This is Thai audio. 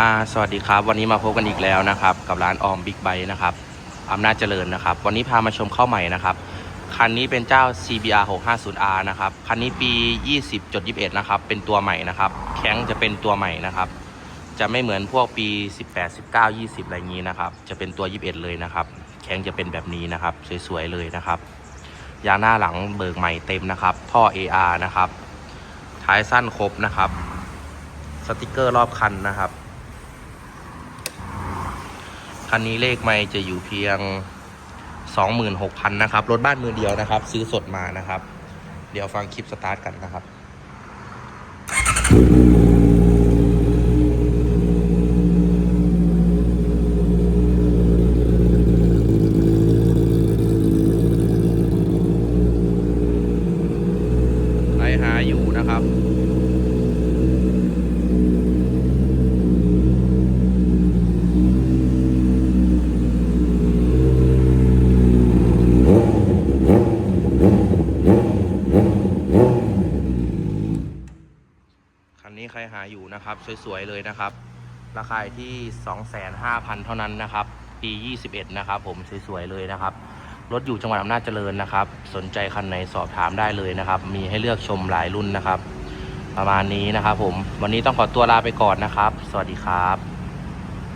อ่าสวัสดีครับ วันนี้มาพบกันอีกแล้วนะครับ กับร้านออมบิ๊กไบนะครับอำนาจเจริญนะครับ วันนี้พามาชมเข้าใหม่นะครับ คันนี้เป็นเจ้า CBR 650R นะครับ คันนี้ปี 20.21 นะครับ เป็นตัวใหม่นะครับ แข้งจะเป็นตัวใหม่นะครับ จะไม่เหมือนพวกปี 18 19 20 อะไรอย่างนี้นะครับ จะเป็นตัว 21 เลยนะครับ แข้งจะเป็นแบบนี้นะครับ สวยๆเลยนะครับ ยางหน้าหลังเบิกใหม่เต็มนะครับ ท่อ AR นะครับ ท้ายสั้นครบนะครับ สติกเกอร์รอบคันนะครับ คันนี้เลขไม่จะอยู่เพียง 26,000นะครับ รถบ้านมือเดียวนะครับ ซื้อสดมานะครับ เดี๋ยวฟังคลิปสตาร์ทกันนะครับใครหาอยู่นะครับ นี้ใครหาอยู่นะครับ สวยๆเลยนะครับ ราคาอยู่ที่ 25,000 เท่านั้นนะครับ ปี 21 นะครับ ผมสวยๆเลยนะครับรถอยู่จังหวัดอำนาจเจริญนะครับ สนใจคันไหนสอบถามได้เลยนะครับ มีให้เลือกชมหลายรุ่นนะครับ ประมาณนี้นะครับผม วันนี้ต้องขอตัวลาไปก่อนนะครับ สวัสดีครับ